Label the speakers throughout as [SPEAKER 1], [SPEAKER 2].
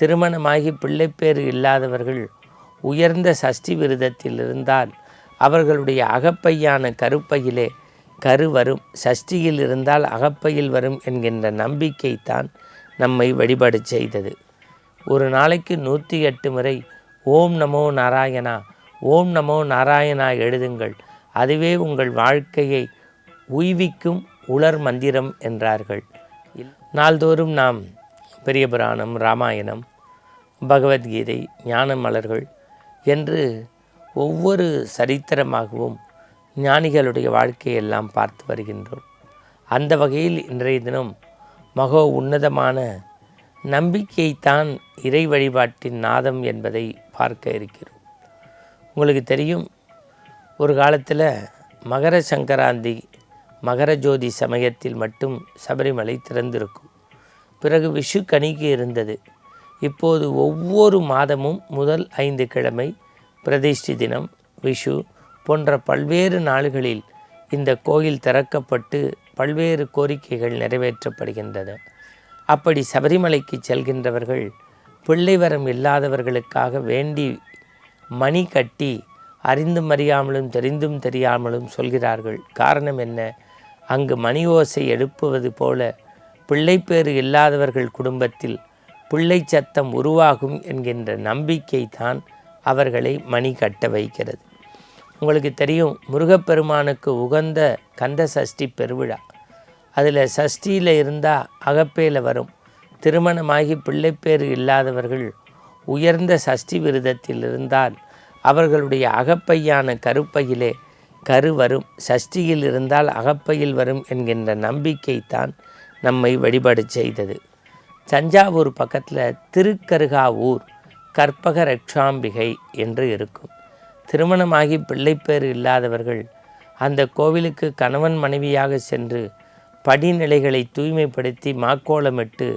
[SPEAKER 1] திருமணமாகி பிள்ளைப்பேறு இல்லாதவர்கள் உயர்ந்த சஷ்டி விரதத்தில் இருந்தால் அவர்களுடைய அகப்பையான கருப்பையிலே கரு வரும். சஷ்டியில் இருந்தால் அகப்பையில் வரும் என்கின்ற நம்பிக்கை தான் நம்மை வழிபாடு செய்தது. ஒரு நாளைக்கு நூற்றி எட்டு முறை ஓம் நமோ நாராயணா ஓம் நமோ நாராயணா எழுதுங்கள். அதுவே உங்கள் வாழ்க்கையை உய்விக்கும் உலர் மந்திரம் என்றார்கள். நாள்தோறும் நாம் பெரிய புராணம் ராமாயணம் பகவத்கீதை ஞான மலர்கள் என்று ஒவ்வொரு சரித்திரமாகவும் ஞானிகளுடைய வாழ்க்கையெல்லாம் பார்த்து வருகின்றோம். அந்த வகையில் இன்றைய தினம் மகோ உன்னதமான நம்பிக்கைத்தான் இறை வழிபாட்டின் நாதம் என்பதை பார்க்க இருக்கிறோம். உங்களுக்கு தெரியும் ஒரு காலத்தில் மகர சங்கராந்தி மகர ஜோதி சமயத்தில் மட்டும் சபரிமலை திறந்திருக்கும். பிறகு விஷு கணிக்கு இருந்தது. இப்போது ஒவ்வொரு மாதமும் முதல் ஐந்து கிழமை பிரதிஷ்டி தினம் விஷு போன்ற பல்வேறு நாள்களில் இந்த கோயில் திறக்கப்பட்டு பல்வேறு கோரிக்கைகள் நிறைவேற்றப்படுகின்றன அப்படி சபரிமலைக்கு செல்கின்றவர்கள் பிள்ளை வரம் இல்லாதவர்களுக்காக வேண்டி மணி கட்டி அறிந்தும் அறியாமலும் தெரிந்தும் தெரியாமலும் சொல்கிறார்கள். காரணம் என்ன? அங்கு மணி ஓசை எழுப்புவது போல பிள்ளைப்பேறு இல்லாதவர்கள் குடும்பத்தில் பிள்ளை சத்தம் உருவாகும் என்கின்ற நம்பிக்கை தான் அவர்களை மணி கட்ட வைக்கிறது. உங்களுக்கு தெரியும் முருகப்பெருமானுக்கு உகந்த கந்த சஷ்டி பெருவிழா. அதில் சஷ்டியில் இருந்தால் அகப்பையில் வரும். திருமணமாகி பிள்ளைப்பேறு இல்லாதவர்கள் உயர்ந்த சஷ்டி விரதத்தில் இருந்தால் அவர்களுடைய அகப்பையான கருப்பையிலே கரு வரும். சஷ்டியில் இருந்தால் அகப்பையில் வரும் என்கின்ற நம்பிக்கை தான் நம்மை வழிபாடு செய்தது. தஞ்சாவூர் பக்கத்தில் திருக்கருகாவூர் கற்பக ரட்சாம்பிகை என்று இருக்கும். திருமணமாகி பிள்ளைப்பேறு இல்லாதவர்கள் அந்த கோவிலுக்கு கணவன் மனைவியாக சென்று படிநிலைகளை தூய்மைப்படுத்தி மாக்கோலமிட்டு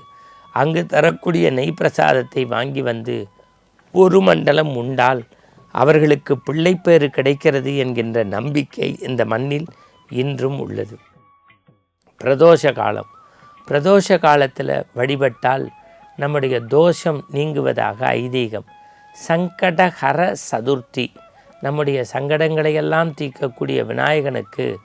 [SPEAKER 1] அங்கு தரக்கூடிய நெய் பிரசாதத்தை வாங்கி வந்து ஒரு மண்டலம் உண்டால் அவர்களுக்கு பிள்ளைப்பேறு கிடைக்கிறது என்கின்ற நம்பிக்கை இந்த மண்ணில் இன்றும் உள்ளது. பிரதோஷ காலம். பிரதோஷ காலத்தில் வழிபட்டால் நம்முடைய தோஷம் நீங்குவதாக ஐதீகம். சங்கடஹர சதுர்த்தி. நம்முடைய சங்கடங்களையெல்லாம் தீர்க்கக்கூடிய விநாயகனுக்கு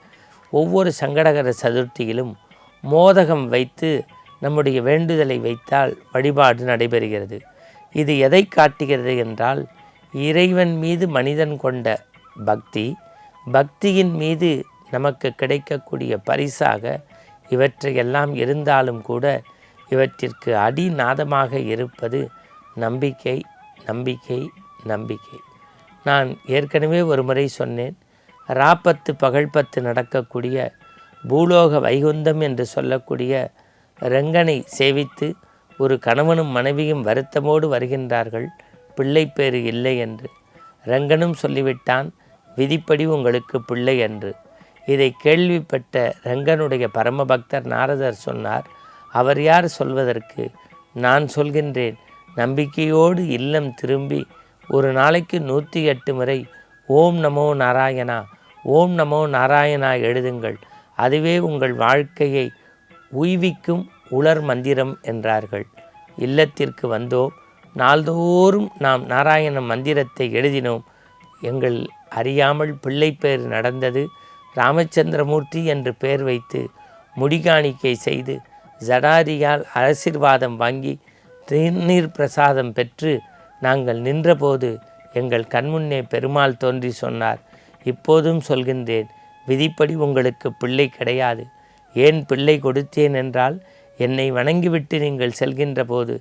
[SPEAKER 1] ஒவ்வொரு சங்கடகர சதுர்த்தியிலும் மோதகம் வைத்து நம்முடைய வேண்டுதலை வைத்தால் வழிபாடு நடைபெறுகிறது. இது எதை காட்டுகிறது என்றால் இறைவன் மீது மனிதன் கொண்ட பக்தி பக்தியின் மீது நமக்கு கிடைக்கக்கூடிய பரிசாக இவற்றையெல்லாம் இருந்தாலும் கூட இவற்றிற்கு அடிநாதமாக இருப்பது நம்பிக்கை நம்பிக்கை நம்பிக்கை. நான் ஏற்கனவே ஒரு முறை சொன்னேன் ராப்பத்து பகழ்பத்து நடக்கக்கூடிய பூலோக வைகுந்தம் என்று சொல்லக்கூடிய ரெங்கனை சேவித்து ஒரு கணவனும் மனைவியும் வருத்தமோடு வருகின்றார்கள் பிள்ளை பேறு இல்லை என்று. ரங்கனும் சொல்லிவிட்டான் விதிப்படி உங்களுக்கு பிள்ளை என்று. இதை கேள்விப்பட்ட ரங்கனுடைய பரமபக்தர் நாரதர் சொன்னார் அவர் யார் சொல்வதற்கு நான் சொல்கின்றேன். நம்பிக்கையோடு இல்லம் திரும்பி ஒரு நாளைக்கு நூற்றி எட்டு முறை ஓம் நமோ நாராயணா ஓம் நமோ நாராயணா எழுதுங்கள். அதுவே உங்கள் வாழ்க்கையை உய்விக்கும் உலர் மந்திரம் என்றார்கள். இல்லத்திற்கு வந்தோம். நாள்தோறும் நாம் நாராயண மந்திரத்தை எழுதினோம். எங்கள் அறியாமல் பிள்ளை பேர் நடந்தது. ராமச்சந்திரமூர்த்தி என்று பெயர் வைத்து முடிகாணிக்கை செய்து ஜடாரியால் ஆசீர்வாதம் வாங்கி திருநீர் பிரசாதம் பெற்று நாங்கள் நின்றபோது எங்கள் கண்முன்னே பெருமாள் தோன்றி சொன்னார் இப்போதும் சொல்கின்றேன் விதிப்படி உங்களுக்கு பிள்ளை கிடையாது. ஏன் பிள்ளை கொடுத்தேன் என்றால் என்னை வணங்கிவிட்டு நீங்கள் செல்கின்ற போது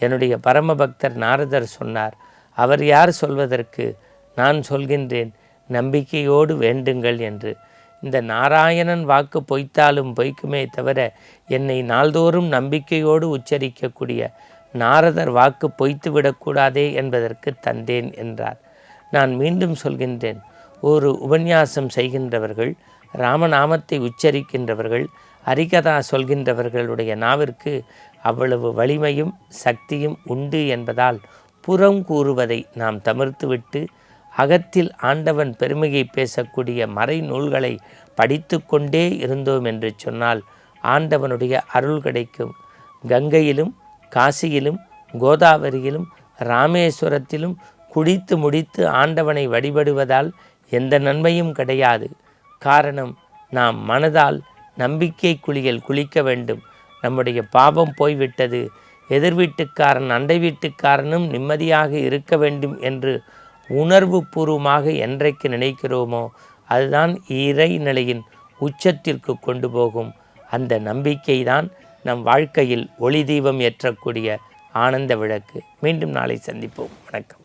[SPEAKER 1] என்னுடைய பரமபக்தர் நாரதர் சொன்னார் அவர் யார் சொல்வதற்கு நான் சொல்கின்றேன் நம்பிக்கையோடு வேண்டுங்கள் என்று. இந்த நாராயணன் வாக்கு பொய்த்தாலும் பொய்க்குமே தவிர என்னை நாள்தோறும் நம்பிக்கையோடு உச்சரிக்கக்கூடிய நாரதர் வாக்கு பொய்த்து விடக்கூடாதே என்பதற்கு தந்தேன் என்றார். நான் மீண்டும் சொல்கின்றேன் ஒரு உபன்யாசம் செய்கின்றவர்கள் ராமநாமத்தை உச்சரிக்கின்றவர்கள் அரிகதா சொல்கின்றவர்களுடைய நாவிற்கு அவ்வளவு வலிமையும் சக்தியும் உண்டு என்பதால் புறம் கூறுவதை நாம் தவிர்த்துவிட்டு அகத்தில் ஆண்டவன் பெருமையை பேசக்கூடிய மறை நூல்களை படித்து கொண்டே இருந்தோம் என்று சொன்னால் ஆண்டவனுடைய அருள் கிடைக்கும். கங்கையிலும் காசியிலும் கோதாவரியிலும் ராமேஸ்வரத்திலும் குடித்து முடித்து ஆண்டவனை வழிபடுவதால் எந்த நன்மையும் கிடையாது. காரணம் நாம் மனதால் நம்பிக்கை குளியல் குளிக்க வேண்டும். நம்முடைய பாவம் போய்விட்டது. எதிர் வீட்டுக்காரன் அண்டை வீட்டுக்காரனும் நிம்மதியாக இருக்க வேண்டும் என்று உணர்வு பூர்வமாக என்றைக்கு நினைக்கிறோமோ அதுதான் இறை நிலையின் உச்சத்திற்கு கொண்டு போகும். அந்த நம்பிக்கை தான் நம் வாழ்க்கையில் ஒளி தீபம் ஏற்றக்கூடிய ஆனந்த விளக்கு. மீண்டும் நாளை சந்திப்போம். வணக்கம்.